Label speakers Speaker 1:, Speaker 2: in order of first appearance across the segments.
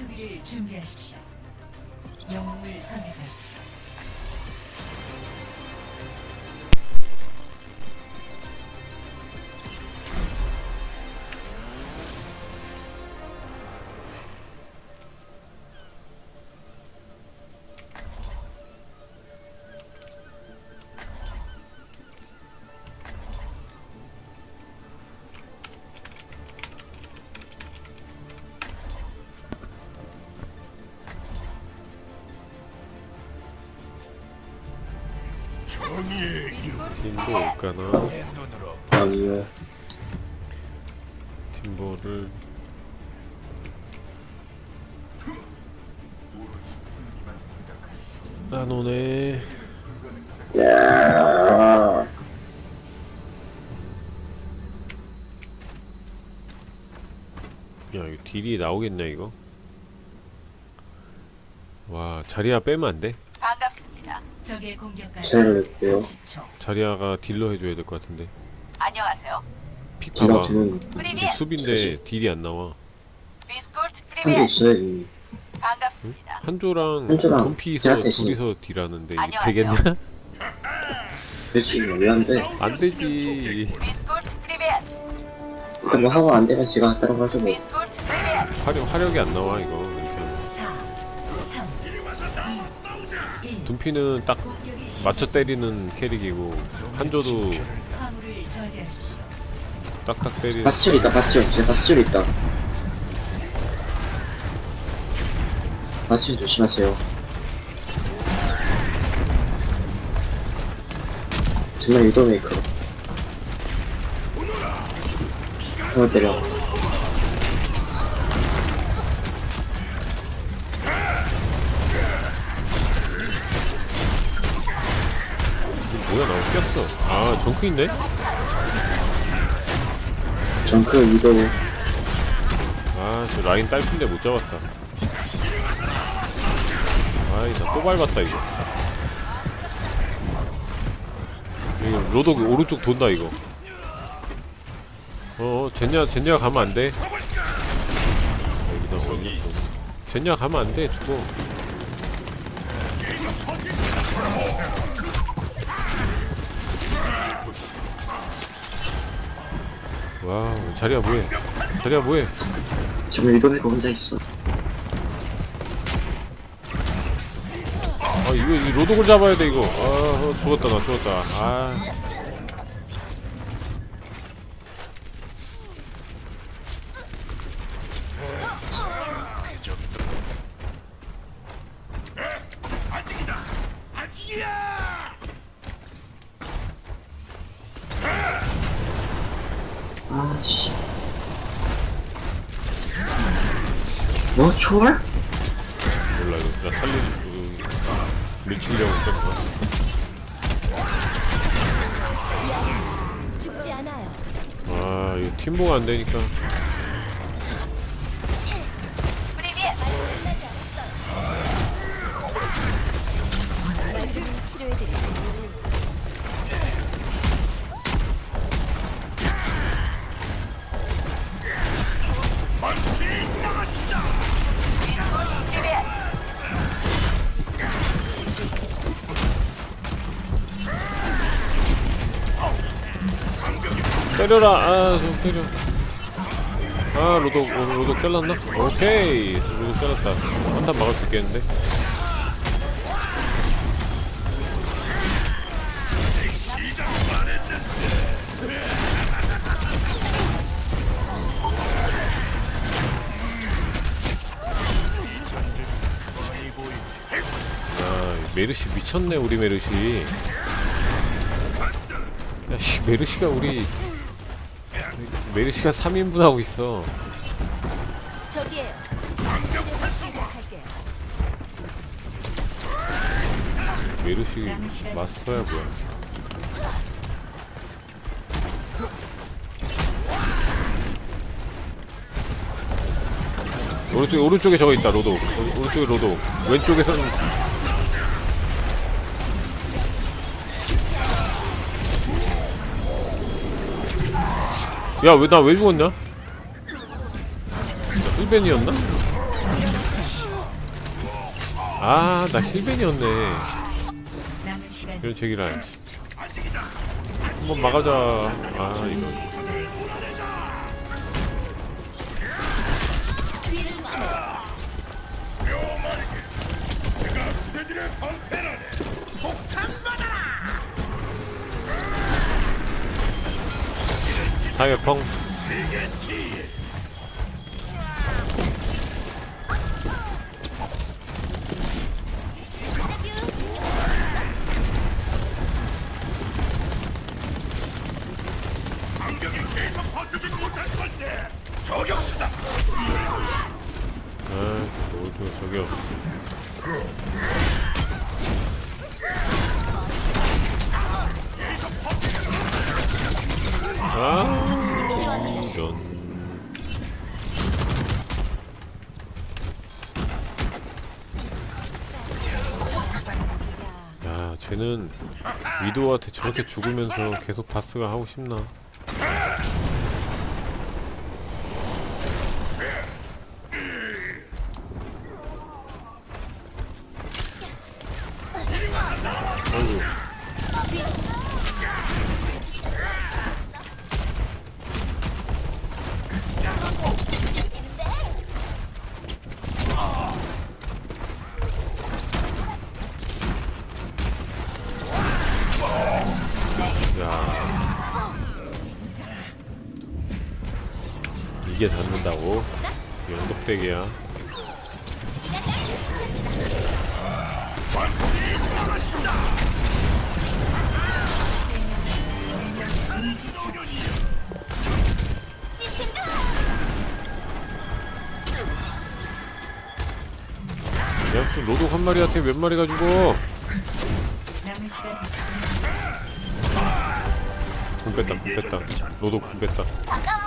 Speaker 1: 수비를 준비하십시오. 영웅을 선택하십시오.
Speaker 2: 팀보 올까나
Speaker 3: 아니요.
Speaker 2: 팀보를 안 오네
Speaker 3: 야.
Speaker 2: 야 이거 딜이 나오겠냐 이거 와 자리야 빼면 안 돼?
Speaker 4: 반갑습니다.
Speaker 1: 적의 공격까지
Speaker 3: 잘 낼게요.
Speaker 1: 30초.
Speaker 2: 자리야가 딜러 해줘야 될 것 같은데
Speaker 4: 안녕하세요.
Speaker 2: 픽 봐봐
Speaker 3: 지나치는
Speaker 2: 지금
Speaker 4: 프리비엣
Speaker 2: 수비인데 딜이 안 나와
Speaker 4: 프리비엣
Speaker 3: 있어요. 이.
Speaker 4: 반갑습니다.
Speaker 2: 한조랑
Speaker 3: 한조랑
Speaker 2: 돈피서
Speaker 3: 제한테 있어.
Speaker 2: 둘이서 딜하는데 이게
Speaker 4: 안녕하세요.
Speaker 2: 되겠냐?
Speaker 3: 왜안 돼?
Speaker 2: 안 되지
Speaker 3: 그럼 뭐 하고 안 되면 제가 따로 가지고.
Speaker 4: 비스콜트 프리비엣
Speaker 2: 화력, 화력이 안 나와 이거
Speaker 1: 3, 2, 1.
Speaker 2: 둔피는 딱. 맞춰 때리는 캐릭이고 한조도. 딱딱 때리는
Speaker 3: 바스티올 있다. 바스티올. 제 바스티올 있다. 바스티올 조심하세요. 정말 유도메이커. 하나 때려.
Speaker 2: 뭐야 나 꼈어. 아 정크인데?
Speaker 3: 정크 유도.
Speaker 2: 아저 라인 딸픈데 못 잡았다. 아이 나또 밟았다 이거. 이거 로독 오른쪽 돈다 이거. 어 젠야 젠야 가면 안돼. 올려 젠야 가면 안돼 죽어 와우 자리야 뭐해? 자리야 뭐해?
Speaker 3: 정말 유도메이커 혼자 있어.
Speaker 2: 아 이거 이 로독을 잡아야 돼 이거. 아 어, 죽었다 나 죽었다. 아
Speaker 3: 뭐 초월?
Speaker 2: 몰라 이거 그냥 살리고 밀치려고 했던 거
Speaker 5: 죽지 않아요.
Speaker 2: 아 이거 팀보가 안 되니까
Speaker 5: 말끔히 치료해드릴게요.
Speaker 2: 때려라. 아좀 때려. 아 로독 어, 로독 잘랐나? 오케이. 로독 잘랐다. 한탄 막을 수 있겠는데 메르시 미쳤네 우리 메르시. 야씨 메르시가 우리 메르시가 3인분 하고 있어.
Speaker 5: 저기에요.
Speaker 2: 메르시 마스터야 뭐야. 오른쪽에 오른쪽에 저거 있다 로도 오- 오른쪽에 로도 왼쪽에서는 야 왜 나 왜 죽었냐? 1벤이었나? 아나 힐벤이었네
Speaker 1: 남은 시간
Speaker 2: 이런 제기라
Speaker 1: 30초.
Speaker 2: 한번 막아자 아 이거
Speaker 1: 동
Speaker 5: 뒤를 조심해.
Speaker 2: 사회펑 아이씨 어디가 저기 쟤는 위도한테 저렇게 죽으면서 계속 바스가 하고 싶나 이게 닿는다고? 연독대기야 야, 또 로독 한 마리 한테 몇 마리가 죽어?
Speaker 1: 남은 시간
Speaker 2: 공 뺐다, 공 뺐다. 로독 공 뺐다.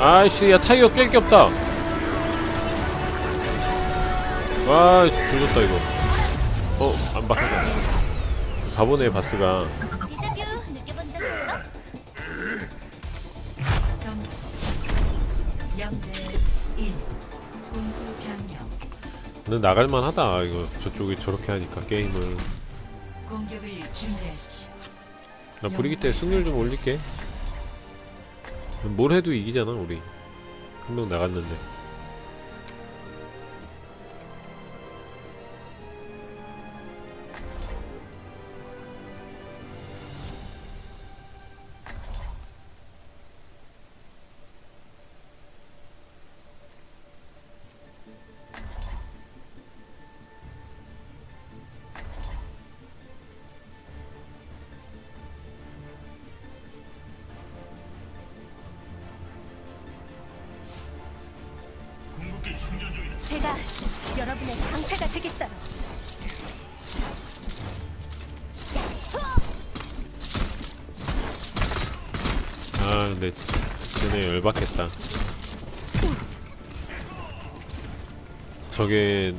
Speaker 2: 아이씨, 야, 타이어 깰 게 없다. 와, 조졌다, 이거. 어, 안 박힌다. 가보네, 바스가.
Speaker 1: 점수 0대 1. 공수 변경.
Speaker 2: 근데 나갈만 하다, 이거. 저쪽이 저렇게 하니까, 게임을.
Speaker 1: 공격을 준비하십시오.
Speaker 2: 나 브리기 때 승률 좀 올릴게. 뭘 해도 이기잖아, 우리. 한 명 나갔는데.
Speaker 5: 여러분의 방패가 되겠어요.
Speaker 2: 아, 근데, 쟤네 열받겠다. 저게,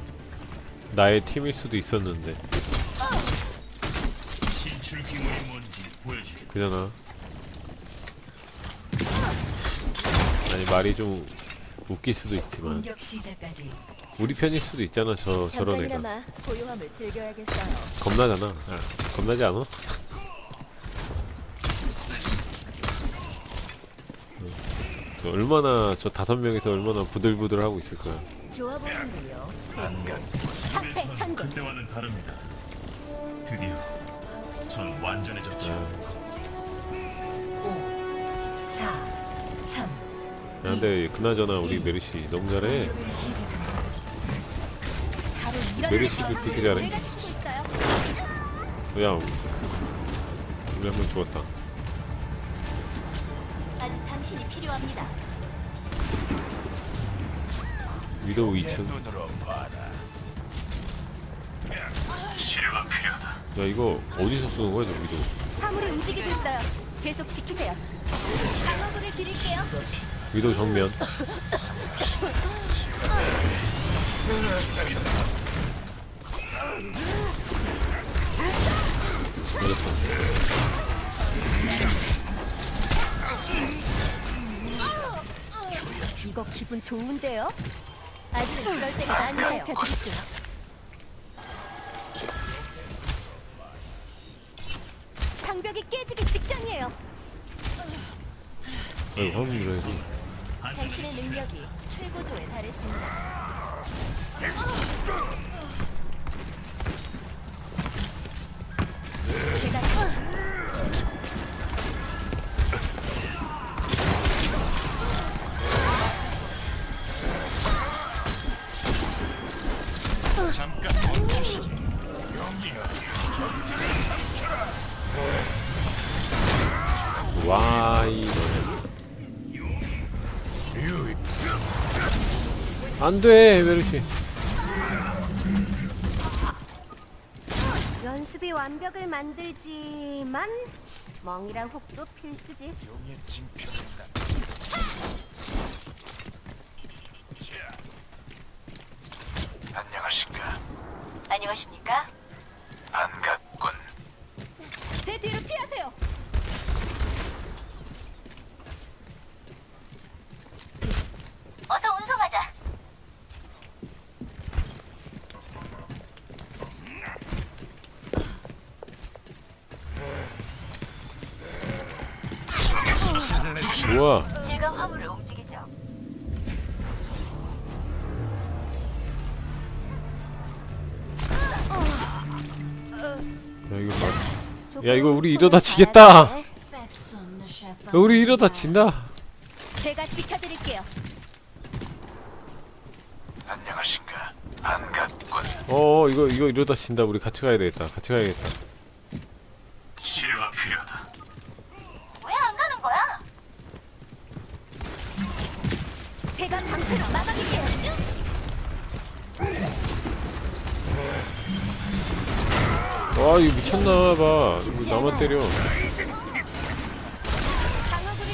Speaker 2: 나의 팀일 수도 있었는데. 그잖아. 아니, 말이 좀 웃길 수도 있지만.
Speaker 1: 공격 시작까지
Speaker 2: 우리 편일 수도 있잖아, 저, 저런 애가.
Speaker 5: 잠깐이나마 고요함을 즐겨야겠어요.
Speaker 2: 겁나잖아. 아, 겁나지 않아? 저 얼마나 저 다섯 명이서 얼마나 부들부들 하고 있을 거야.
Speaker 5: 좋아 보이는군요. 상패 천군.
Speaker 6: 그때와는 다릅니다. 드디어 전 완전해졌죠.
Speaker 2: 아,
Speaker 1: 5, 4, 3.
Speaker 2: 야, 근데 그나저나 우리 메르시 너무 잘해. 메르시도 그렇게 잘해. 야 우리 한 번 죽었다
Speaker 5: 아직 당신이 필요합니다.
Speaker 2: 위도우 2층
Speaker 6: 눈으로 봐라. 치료가 필요하다.
Speaker 2: 야 이거 어디서 쓰는 거야 저 위도우
Speaker 5: 화물이 움직이고 있어요. 계속 지키세요. 강화구를 드릴게요.
Speaker 2: 위도우 정면
Speaker 5: 이거 기분 좋은데요? 아직은 그럴 때가 아니에요. 장벽이 깨지기 직전이에요.
Speaker 2: 아이고 화물이라 해서
Speaker 5: 당신의 능력이 최고조에 달했습니다.
Speaker 2: 안돼 메르시
Speaker 5: 연습이 완벽을 만들지만 멍이랑 혹도 필수지.
Speaker 6: 안녕하신가?
Speaker 4: 안녕하십니까?
Speaker 6: 반갑군.
Speaker 5: 제 뒤로 피하세요.
Speaker 4: 어서 운송하자.
Speaker 2: 좋아
Speaker 4: 제가 화물을 움직이죠.
Speaker 2: 야 이거 봐. 야, 이거 우리 이러다 지겠다. 야, 우리 이러다 진다
Speaker 5: 제가 지켜드릴게요.
Speaker 6: 안녕하신가? 반갑군.
Speaker 2: 어 이거 이거 이러다 진다 우리 같이 가야 되겠다 같이 가야겠다 이거 나만 때려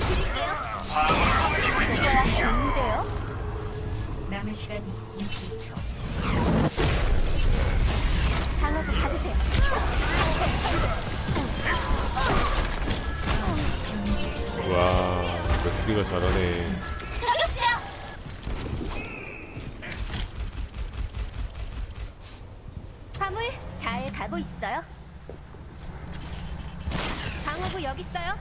Speaker 5: 드릴게요. 좋은데요?
Speaker 1: 남은 시간 60초.
Speaker 5: 강화구 받으세요.
Speaker 2: 와 맥크리가 잘하네
Speaker 4: 저격수야!
Speaker 5: 화물 잘 가고 있어요. 강화구 여기 있어요.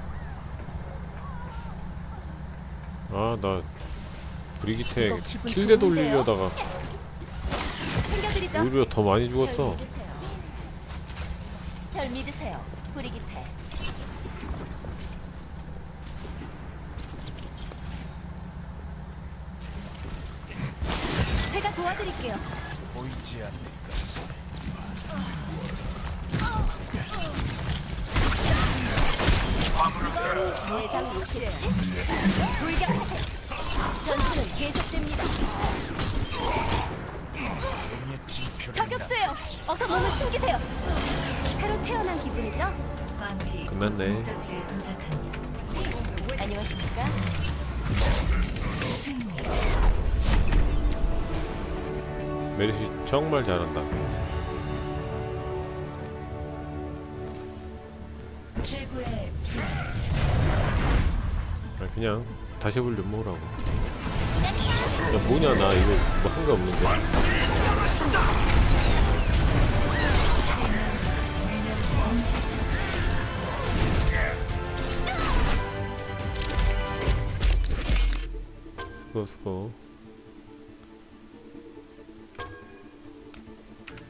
Speaker 2: 아 나 브리기테 킬대? 돌리려다가
Speaker 5: 챙겨드리죠.
Speaker 2: 오히려 더 많이
Speaker 5: 절
Speaker 2: 죽었어
Speaker 5: 믿으세요. 절 믿으세요. 브리기테. 제가 도와드릴게요.
Speaker 6: 보이지 않는
Speaker 5: 전투는 계속됩니다. 저격수예요. 어서 몸을 숨기세요. 새로 태어난 기분이죠? 안녕하십니까?
Speaker 2: 메르시 정말 잘한다
Speaker 1: 최고의
Speaker 2: 아, 그냥 다시 해볼 연모라고 야 뭐냐 나 이거 뭐한게 없는데. 수고 수고